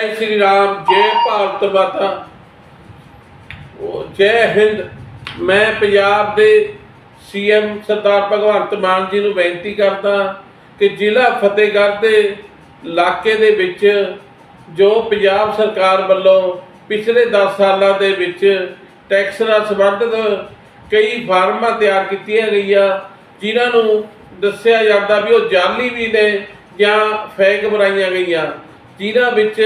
ਜੈ ਸ਼੍ਰੀ ਰਾਮ, ਜੈ ਭਾਰਤ ਮਾਤਾ। ਜੈ ਹਿੰਦ। ਮੈਂ ਪੰਜਾਬ ਦੇ ਸੀਐਮ ਸਰਦਾਰ ਭਗਵੰਤ ਮਾਨ ਜੀ ਨੂੰ ਬੇਨਤੀ ਕਰਦਾ ਕਿ ਜ਼ਿਲ੍ਹਾ ਫਤਿਹਗੜ੍ਹ ਦੇ ਇਲਾਕੇ ਦੇ ਵਿੱਚ ਜੋ ਪੰਜਾਬ ਸਰਕਾਰ ਵੱਲੋਂ ਪਿਛਲੇ 10 ਸਾਲਾਂ ਦੇ ਵਿੱਚ ਟੈਕਸ ਨਾਲ ਸੰਬੰਧਿਤ ਕਈ ਫਾਰਮਾਂ ਤਿਆਰ ਕੀਤੀਆਂ ਗਈਆਂ, ਜਿਨ੍ਹਾਂ ਨੂੰ ਦੱਸਿਆ ਜਾਂਦਾ ਵੀ ਉਹ ਜਾਲੀ ਵੀ ਨੇ ਜਾਂ ਫੇਕ ਬਣਾਈਆਂ ਗਈਆਂ। ਜਿਨ੍ਹਾਂ ਵਿੱਚ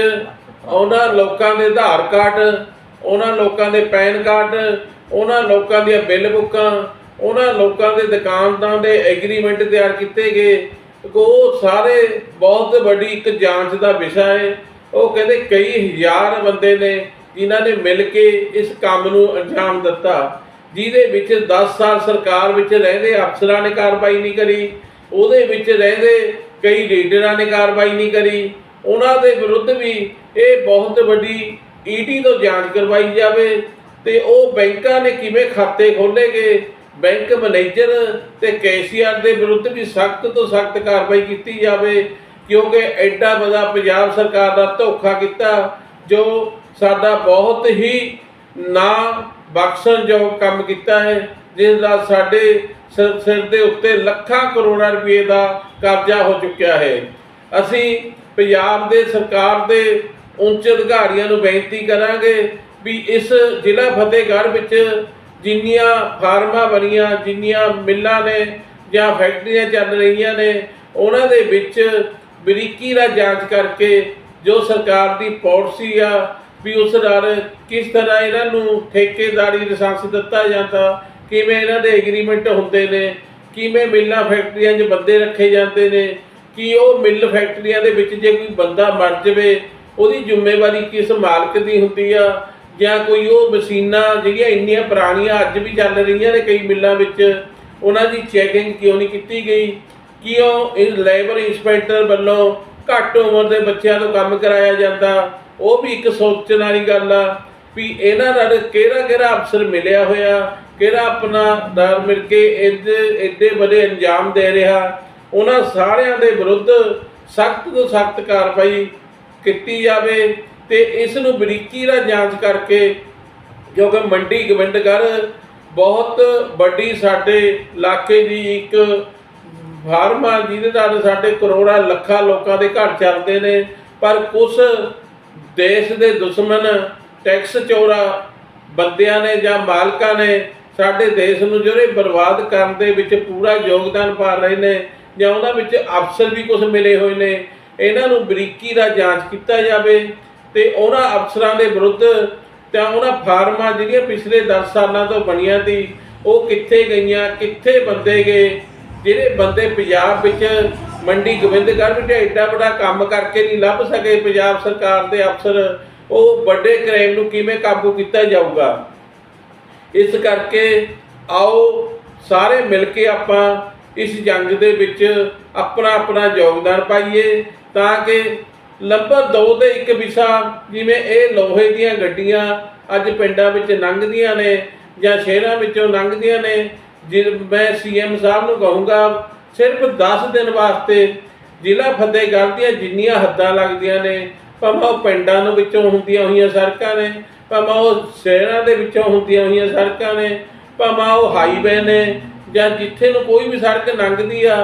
ਉਹਨਾਂ ਲੋਕਾਂ ਦੇ ਆਧਾਰ ਕਾਰਡ, ਉਹਨਾਂ ਲੋਕਾਂ ਦੇ ਪੈਨ ਕਾਰਡ, ਉਹਨਾਂ ਲੋਕਾਂ ਦੀਆਂ ਬਿੱਲ ਬੁੱਕਾਂ, ਉਹਨਾਂ ਲੋਕਾਂ ਦੇ ਦੁਕਾਨਦਾਰਾਂ ਦੇ ਐਗਰੀਮੈਂਟ ਤਿਆਰ ਕੀਤੇ ਗਏ। ਉਹ ਸਾਰੇ ਬਹੁਤ ਵੱਡੀ ਇੱਕ ਜਾਂਚ ਦਾ ਵਿਸ਼ਾ ਹੈ। ਉਹ ਕਹਿੰਦੇ ਕਈ ਹਜ਼ਾਰ ਬੰਦੇ ਨੇ ਜਿਨ੍ਹਾਂ ਨੇ ਮਿਲ ਕੇ ਇਸ ਕੰਮ ਨੂੰ ਅੰਜਾਮ ਦਿੱਤਾ, ਜਿਹਦੇ ਵਿੱਚ 10 ਸਾਲ ਸਰਕਾਰ ਵਿੱਚ ਰਹਿੰਦੇ ਅਫਸਰਾਂ ਨੇ ਕਾਰਵਾਈ ਨਹੀਂ ਕਰੀ, ਉਹਦੇ ਵਿੱਚ ਰਹਿੰਦੇ ਕਈ ਲੀਡਰਾਂ ਨੇ ਕਾਰਵਾਈ ਨਹੀਂ ਕਰੀ ਉਹਨਾਂ ਦੇ ਵਿਰੁੱਧ ਵੀ ਇਹ ਬਹੁਤ ਵੱਡੀ ਈਟੀ ਤੋਂ ਜਾਂਚ ਕਰਵਾਈ ਜਾਵੇ ਤੇ ਉਹ ਬੈਂਕਾਂ ਨੇ ਕਿਵੇਂ ਖਾਤੇ ਖੋਲੇਗੇ ਬੈਂਕ ਮੈਨੇਜਰ ਤੇ ਕੈਸ਼ੀਅਰ ਦੇ ਵਿਰੁੱਧ ਵੀ ਸਖਤ ਤੋਂ ਸਖਤ ਕਾਰਵਾਈ ਕੀਤੀ ਜਾਵੇ, ਕਿਉਂਕਿ ਐਡਾ ਵੱਡਾ ਪੰਜਾਬ ਸਰਕਾਰ ਦਾ ਧੋਖਾ ਕੀਤਾ, ਜੋ ਸਾਡਾ ਬਹੁਤ ਹੀ ਨਾ ਬਖਸ਼ਣਯੋਗ ਕੰਮ ਕੀਤਾ ਹੈ, ਜਿਸ ਦਾ ਸਾਡੇ ਸਿਰ ਸਿਰ ਦੇ ਉੱਤੇ ਲੱਖਾਂ ਕਰੋੜਾਂ ਰੁਪਏ ਦਾ ਕਰਜ਼ਾ ਹੋ ਚੁੱਕਿਆ ਹੈ। ਅਸੀਂ ਪੰਜਾਬ ਦੇ ਸਰਕਾਰ ਦੇ ਉੱਚ ਅਧਿਕਾਰੀਆਂ ਨੂੰ ਬੇਨਤੀ ਕਰਾਂਗੇ ਵੀ ਇਸ ਜ਼ਿਲ੍ਹਾ ਫਤਿਹਗੜ੍ਹ ਵਿੱਚ ਜਿੰਨੀਆਂ ਫਾਰਮਾਂ ਬਣੀਆਂ, ਜਿੰਨੀਆਂ ਮਿੱਲਾਂ ਨੇ ਜਾਂ ਫੈਕਟਰੀਆਂ ਚੱਲ ਰਹੀਆਂ ਨੇ, ਉਹਨਾਂ ਦੇ ਵਿੱਚ ਬਰੀਕੀ ਨਾਲ ਜਾਂਚ ਕਰਕੇ ਜੋ ਸਰਕਾਰ ਦੀ ਪਾਲਿਸੀ ਆ, ਵੀ ਉਸ ਨਾਲ ਕਿਸ ਤਰ੍ਹਾਂ ਇਹਨਾਂ ਨੂੰ ਠੇਕੇਦਾਰੀ ਲਾਇਸੈਂਸ ਦਿੱਤਾ ਜਾਂਦਾ, ਕਿਵੇਂ ਇਹਨਾਂ ਦੇ ਐਗਰੀਮੈਂਟ ਹੁੰਦੇ ਨੇ, ਕਿਵੇਂ ਮਿੱਲਾਂ ਫੈਕਟਰੀਆਂ 'ਚ ਬੰਦੇ ਰੱਖੇ ਜਾਂਦੇ ਨੇ ਕਿ ਉਹ ਮਿੱਲ ਫੈਕਟਰੀਆਂ ਦੇ ਵਿੱਚ ਜੇ ਕੋਈ ਬੰਦਾ ਮਰ ਜਾਵੇ, ਉਹਦੀ ਜ਼ਿੰਮੇਵਾਰੀ ਕਿਸ ਮਾਲਕ ਦੀ ਹੁੰਦੀ ਆ? ਜਾਂ ਕੋਈ ਉਹ ਮਸ਼ੀਨਾਂ ਜਿਹੜੀਆਂ ਇੰਨੀਆਂ ਪੁਰਾਣੀਆਂ ਅੱਜ ਵੀ ਚੱਲ ਰਹੀਆਂ ਨੇ ਕਈ ਮਿੱਲਾਂ ਵਿੱਚ, ਉਹਨਾਂ ਦੀ ਚੈਕਿੰਗ ਕਿਉਂ ਨਹੀਂ ਕੀਤੀ ਗਈ? ਕਿਉਂ ਇਹ ਲੇਬਰ ਇੰਸਪੈਕਟਰ ਵੱਲੋਂ ਘੱਟ ਉਮਰ ਦੇ ਬੱਚਿਆਂ ਤੋਂ ਕੰਮ ਕਰਾਇਆ ਜਾਂਦਾ? ਉਹ ਵੀ ਇੱਕ ਸੋਚਣ ਵਾਲੀ ਗੱਲ ਆ ਵੀ ਇਹਨਾਂ ਨਾਲ ਕਿਹੜਾ ਕਿਹੜਾ ਅਫਸਰ ਮਿਲਿਆ ਹੋਇਆ? ਕਿਹੜਾ ਆਪਣਾ ਦਰ ਮਿਲ ਕੇ ਇੱਦੇ ਐਡੇ ਵੱਡੇ ਅੰਜਾਮ ਦੇ ਰਿਹਾ? ਉਹਨਾਂ ਸਾਰਿਆਂ ਦੇ ਵਿਰੁੱਧ ਸਖਤ ਤੋਂ ਸਖਤ ਕਾਰਵਾਈ ਕੀਤੀ ਜਾਵੇ ਤੇ ਇਸ ਨੂੰ ਬਰੀਕੀ ਨਾਲ ਜਾਂਚ ਕਰਕੇ, ਕਿਉਂਕਿ ਮੰਡੀ ਗੋਬਿੰਦਗੜ੍ਹ ਬਹੁਤ ਵੱਡੀ ਸਾਡੇ ਇਲਾਕੇ ਦੀ ਇੱਕ ਫਾਰਮ ਆ, ਜਿਹਦੇ ਨਾਲ ਸਾਡੇ ਕਰੋੜਾਂ ਲੱਖਾਂ ਲੋਕਾਂ ਦੇ ਘਰ ਚੱਲਦੇ ਨੇ, ਪਰ ਕੁਝ ਦੇਸ਼ ਦੇ ਦੁਸ਼ਮਣ, ਟੈਕਸ ਚੋਰਾ, ਬੰਦਿਆਂ ਨੇ ਜਾਂ ਮਾਲਕਾਂ ਨੇ ਸਾਡੇ ਦੇਸ਼ ਨੂੰ ਜਿਹੜੇ ਬਰਬਾਦ ਕਰਨ ਦੇ ਵਿੱਚ ਪੂਰਾ ਯੋਗਦਾਨ ਪਾ ਰਹੇ ਨੇ ਜਾਂ ਉਹਨਾਂ ਵਿੱਚ ਅਫਸਰ ਵੀ ਕੁਝ ਮਿਲੇ ਹੋਏ ਨੇ। ਇਹਨਾਂ ਨੂੰ ਬਰੀਕੀ ਦਾ ਜਾਂਚ ਕੀਤਾ ਜਾਵੇ ਤੇ ਉਹਨਾਂ ਅਫਸਰਾਂ ਦੇ ਵਿਰੁੱਧ ਤਾਂ ਉਹਨਾਂ ਫਾਰਮਾਂ ਜਿਹੜੀਆਂ ਪਿਛਲੇ 10 ਸਾਲਾਂ ਤੋਂ ਬਣੀਆਂ ਸੀ, ਉਹ ਕਿੱਥੇ ਗਈਆਂ, ਕਿੱਥੇ ਬੰਦੇ ਗਏ, ਜਿਹੜੇ ਬੰਦੇ ਪੰਜਾਬ ਵਿੱਚ ਮੰਡੀ ਗੋਬਿੰਦਗੜ੍ਹ ਵਿੱਚ ਐਡਾ ਵੱਡਾ ਕੰਮ ਕਰਕੇ ਨਹੀਂ ਲੱਭ ਸਕੇ ਪੰਜਾਬ ਸਰਕਾਰ ਦੇ ਅਫਸਰ, ਉਹ ਵੱਡੇ ਕ੍ਰਾਈਮ ਨੂੰ ਕਿਵੇਂ ਕਾਬੂ ਕੀਤਾ ਜਾਊਗਾ? ਇਸ ਕਰਕੇ ਆਓ, ਸਾਰੇ ਮਿਲ ਕੇ ਆਪਾਂ ਇਸ ਜੰਗ ਦੇ ਵਿੱਚ ਆਪਣਾ ਆਪਣਾ ਯੋਗਦਾਨ ਪਾਈਏ ਤਾਂ ਕਿ ਨੰਬਰ 2 ਤੇ ਇੱਕ ਵਿਸ਼ਾ, ਜਿਵੇਂ ਇਹ ਲੋਹੇ ਦੀਆਂ ਗੱਡੀਆਂ ਅੱਜ ਪਿੰਡਾਂ ਵਿੱਚ ਲੰਘਦੀਆਂ ਨੇ ਜਾਂ ਸ਼ਹਿਰਾਂ ਵਿੱਚੋਂ ਲੰਘਦੀਆਂ ਨੇ ਜੇ ਮੈਂ ਸੀਐਮ ਸਾਹਿਬ ਨੂੰ ਕਹੂੰਗਾ, ਸਿਰਫ 10 ਦਿਨ ਵਾਸਤੇ ਜ਼ਿਲ੍ਹਾ ਫਤਿਹਗੜ੍ਹ ਦੀਆਂ ਜਿੰਨੀਆਂ ਹੱਦਾਂ ਲੱਗਦੀਆਂ ਨੇ, ਭਾਵੇਂ ਉਹ ਪਿੰਡਾਂ ਨੂੰ ਵਿੱਚੋਂ ਹੁੰਦੀਆਂ ਹੋਈਆਂ ਸੜਕਾਂ ਨੇ, ਭਾਵੇਂ ਉਹ ਸ਼ਹਿਰਾਂ ਦੇ ਵਿੱਚੋਂ ਹੁੰਦੀਆਂ ਹੋਈਆਂ ਸੜਕਾਂ ਨੇ, ਭਾਵੇਂ ਉਹ ਹਾਈਵੇ ਨੇ ਜਾਂ ਜਿੱਥੇ ਨੂੰ ਕੋਈ ਵੀ ਸੜਕ ਲੰਘਦੀ ਆ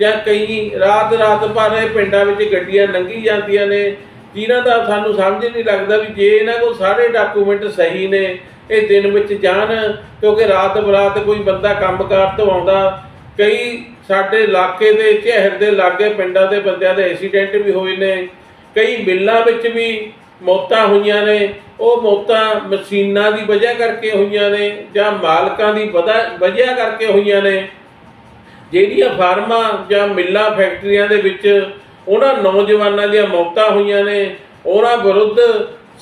ਜਾਂ ਕਈ ਰਾਤ ਰਾਤ ਭਰ ਇਹ ਪਿੰਡਾਂ ਵਿੱਚ ਗੱਡੀਆਂ ਲੰਘੀ ਜਾਂਦੀਆਂ ਨੇ, ਜਿਨ੍ਹਾਂ ਦਾ ਸਾਨੂੰ ਸਮਝ ਨਹੀਂ ਲੱਗਦਾ ਵੀ ਜੇ ਇਹਨਾਂ ਕੋਲ ਸਾਰੇ ਡਾਕੂਮੈਂਟ ਸਹੀ ਨੇ, ਇਹ ਦਿਨ ਵਿੱਚ ਜਾਣ, ਕਿਉਂਕਿ ਰਾਤ ਬਰਾਤ ਕੋਈ ਬੰਦਾ ਕੰਮਕਾਰ ਤੋਂ ਆਉਂਦਾ, ਕਈ ਸਾਡੇ ਇਲਾਕੇ ਦੇ ਸ਼ਹਿਰ ਦੇ ਲਾਗੇ ਪਿੰਡਾਂ ਦੇ ਬੰਦਿਆਂ ਦੇ ਐਕਸੀਡੈਂਟ ਵੀ ਹੋਏ ਨੇ, ਕਈ ਮਿੱਲਾਂ ਵਿੱਚ ਵੀ ਮੌਤਾਂ ਹੋਈਆਂ ਨੇ, ਉਹ ਮੌਤਾਂ ਮਸ਼ੀਨਾਂ ਦੀ ਵਜ੍ਹਾ ਕਰਕੇ ਹੋਈਆਂ ਨੇ ਜਾਂ ਮਾਲਕਾਂ ਦੀ ਵਜ੍ਹਾ ਵਜ੍ਹਾ ਕਰਕੇ ਹੋਈਆਂ ਨੇ। ਜਿਹੜੀਆਂ ਫਾਰਮਾਂ ਜਾਂ ਮਿੱਲਾਂ ਫੈਕਟਰੀਆਂ ਦੇ ਵਿੱਚ ਉਹਨਾਂ ਨੌਜਵਾਨਾਂ ਦੀਆਂ ਮੌਤਾਂ ਹੋਈਆਂ ਨੇ, ਉਹਨਾਂ ਵਿਰੁੱਧ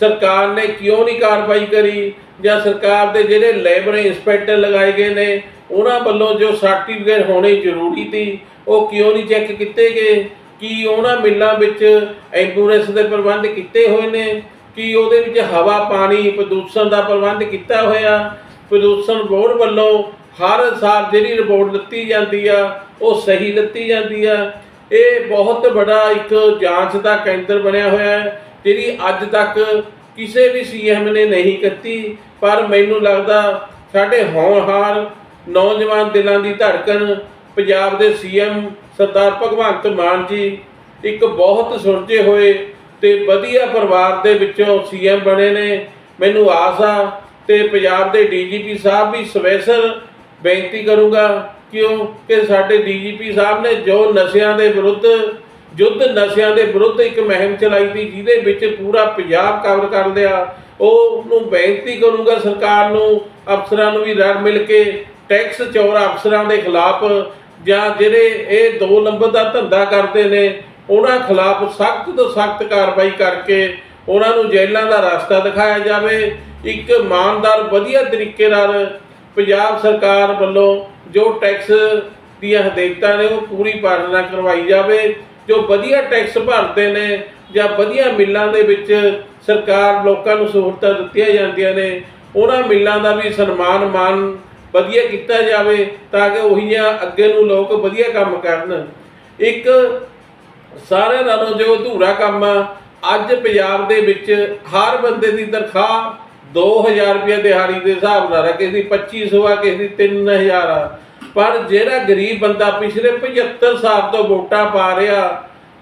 ਸਰਕਾਰ ਨੇ ਕਿਉਂ ਨਹੀਂ ਕਾਰਵਾਈ ਕਰੀ? ਜਾਂ ਸਰਕਾਰ ਦੇ ਜਿਹੜੇ ਲੇਬਰ ਇੰਸਪੈਕਟਰ ਲਗਾਏ ਗਏ ਨੇ, ਉਹਨਾਂ ਵੱਲੋਂ ਜੋ ਸਰਟੀਫਿਕੇਟ ਹੋਣੇ ਜ਼ਰੂਰੀ ਸੀ, ਉਹ ਕਿਉਂ ਨਹੀਂ ਚੈੱਕ ਕੀਤੇ ਗਏ? ਕੀ ਉਹਨਾਂ ਮਿੱਲਾਂ ਵਿੱਚ ਐਂਬੂਲੈਂਸ ਦੇ ਪ੍ਰਬੰਧ ਕੀਤੇ ਹੋਏ ਨੇ? ਕੀ ਉਹਦੇ ਵਿੱਚ ਹਵਾ, ਪਾਣੀ ਪ੍ਰਦੂਸ਼ਣ ਦਾ ਪ੍ਰਬੰਧ ਕੀਤਾ ਹੋਇਆ? ਪ੍ਰਦੂਸ਼ਣ ਬੋਰਡ ਵੱਲੋਂ ਹਰ ਸਾਲ ਜਿਹੜੀ ਰਿਪੋਰਟ ਦਿੱਤੀ ਜਾਂਦੀ ਆ, ਉਹ ਸਹੀ ਦਿੱਤੀ ਜਾਂਦੀ ਆ। ਇਹ ਬਹੁਤ ਵੱਡਾ ਇੱਕ ਜਾਂਚ ਦਾ ਕੇਂਦਰ ਬਣਿਆ ਹੋਇਆ ਹੈ, ਜਿਹੜੀ ਅੱਜ ਤੱਕ ਕਿਸੇ ਵੀ ਸੀਐਮ ਨੇ ਨਹੀਂ ਕੀਤੀ। ਪਰ ਮੈਨੂੰ ਲੱਗਦਾ ਸਾਡੇ ਹੋਣਹਾਰ ਨੌਜਵਾਨ ਦਿਲਾਂ ਦੀ ਧੜਕਣ ਪੰਜਾਬ ਦੇ ਸੀਐਮ ਸਰਦਾਰ ਭਗਵੰਤ ਮਾਨ ਜੀ ਇੱਕ ਬਹੁਤ ਸੁਲਝੇ ਹੋਏ ਤੇ ਵਧੀਆ ਪਰਿਵਾਰ ਦੇ ਵਿੱਚੋਂ ਸੀਐਮ ਬਣੇ ਨੇ। ਮੈਨੂੰ ਆਸ ਆ ਤੇ ਪੰਜਾਬ ਦੇ ਡੀਜੀਪੀ ਸਾਹਿਬ ਵੀ ਸਵੈਸਰ ਬੇਨਤੀ ਕਰੂੰਗਾ ਕਿਉਂ ਕਿ ਸਾਡੇ ਡੀਜੀਪੀ ਸਾਹਿਬ ਨੇ ਜੋ ਨਸ਼ਿਆਂ ਦੇ ਵਿਰੁੱਧ, ਯੁੱਧ ਨਸ਼ਿਆਂ ਦੇ ਵਿਰੁੱਧ ਇੱਕ ਮੁਹਿੰਮ ਚਲਾਈ ਸੀ, ਜਿਹਦੇ ਵਿੱਚ ਪੂਰਾ ਪੰਜਾਬ ਕਵਰ ਕਰ ਲਿਆ ਉਹ ਨੂੰ ਬੇਨਤੀ ਕਰੂੰਗਾ ਸਰਕਾਰ ਨੂੰ, ਅਫਸਰਾਂ ਨੂੰ ਵੀ ਰਲ ਮਿਲ ਕੇ, ਟੈਕਸ ਚੋਰ ਅਫਸਰਾਂ ਦੇ ਖਿਲਾਫ ਜਾਂ ਜਿਹੜੇ ਇਹ ਦੋ ਨੰਬਰ ਦਾ ਧੰਦਾ ਕਰਦੇ ਨੇ, ਉਹਨਾਂ ਖਿਲਾਫ ਸਖਤ ਤੋਂ ਸਖਤ ਕਾਰਵਾਈ ਕਰਕੇ ਉਹਨਾਂ ਨੂੰ ਜੇਲ੍ਹਾਂ ਦਾ ਰਸਤਾ ਦਿਖਾਇਆ ਜਾਵੇ। ਇੱਕ ਇਮਾਨਦਾਰ, ਵਧੀਆ ਤਰੀਕੇ ਨਾਲ ਪੰਜਾਬ ਸਰਕਾਰ ਵੱਲੋਂ ਜੋ ਟੈਕਸ ਦੀਆਂ ਹਦਾਇਤਾਂ ਨੇ, ਉਹ ਪੂਰੀ ਪਾਲਣਾ ਕਰਵਾਈ ਜਾਵੇ। ਜੋ ਵਧੀਆ ਟੈਕਸ ਭਰਦੇ ਨੇ ਜਾਂ ਵਧੀਆ ਮਿੱਲਾਂ ਦੇ ਵਿੱਚ ਸਰਕਾਰ ਲੋਕਾਂ ਨੂੰ ਸਹੂਲਤਾਂ ਦਿੱਤੀਆਂ ਜਾਂਦੀਆਂ ਨੇ, ਉਹਨਾਂ ਮਿੱਲਾਂ ਦਾ ਵੀ ਸਨਮਾਨ ਮਾਨ ਵਧੀਆ ਕੀਤਾ ਜਾਵੇ ਤਾਂ ਕਿ ਉਹੀ ਜਿਹਾ ਅੱਗੇ ਨੂੰ ਲੋਕ ਵਧੀਆ ਕੰਮ ਕਰਨ। ਇੱਕ ਸਾਰਿਆਂ ਨਾਲੋਂ ਜੋ ਅਧੂਰਾ ਕੰਮ ਆ, ਅੱਜ ਪੰਜਾਬ ਦੇ ਵਿੱਚ ਹਰ ਬੰਦੇ ਦੀ ਤਨਖਾਹ 2000 ਰੁਪਏ ਦਿਹਾੜੀ ਦੇ ਹਿਸਾਬ ਨਾਲ ਆ, ਕਿਸੇ ਦੀ 2500 ਆ, ਕਿਸੇ ਦੀ 3000 ਆ। ਪਰ ਜਿਹੜਾ ਗਰੀਬ ਬੰਦਾ ਪਿਛਲੇ 75 ਸਾਲ ਤੋਂ ਵੋਟਾਂ ਪਾ ਰਿਹਾ,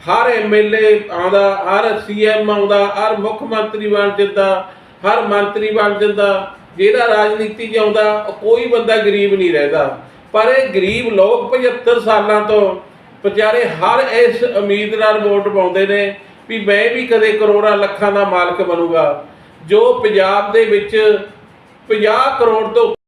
ਹਰ ਐਮਐਲਏ ਆਉਂਦਾ, ਹਰ ਸੀਐਮ ਆਉਂਦਾ, ਹਰ ਮੁੱਖ ਮੰਤਰੀ ਬਣ ਜਾਂਦਾ, ਹਰ ਮੰਤਰੀ ਬਣ ਜਾਂਦਾ ਜਿਹੜਾ ਰਾਜਨੀਤੀ 'ਚ ਆਉਂਦਾ, ਉਹ ਕੋਈ ਬੰਦਾ ਗਰੀਬ ਨਹੀਂ ਰਹਿੰਦਾ। ਪਰ ਇਹ ਗਰੀਬ ਲੋਕ 75 ਸਾਲਾਂ ਤੋਂ ਵਿਚਾਰੇ ਹਰ ਇਸ ਉਮੀਦ ਨਾਲ ਵੋਟ ਪਾਉਂਦੇ ਨੇ ਵੀ ਮੈਂ ਵੀ ਕਦੇ ਕਰੋੜਾਂ ਲੱਖਾਂ ਦਾ ਮਾਲਕ ਬਣੂਗਾ। ਜੋ ਪੰਜਾਬ ਦੇ ਵਿੱਚ 50 ਕਰੋੜ ਤੋਂ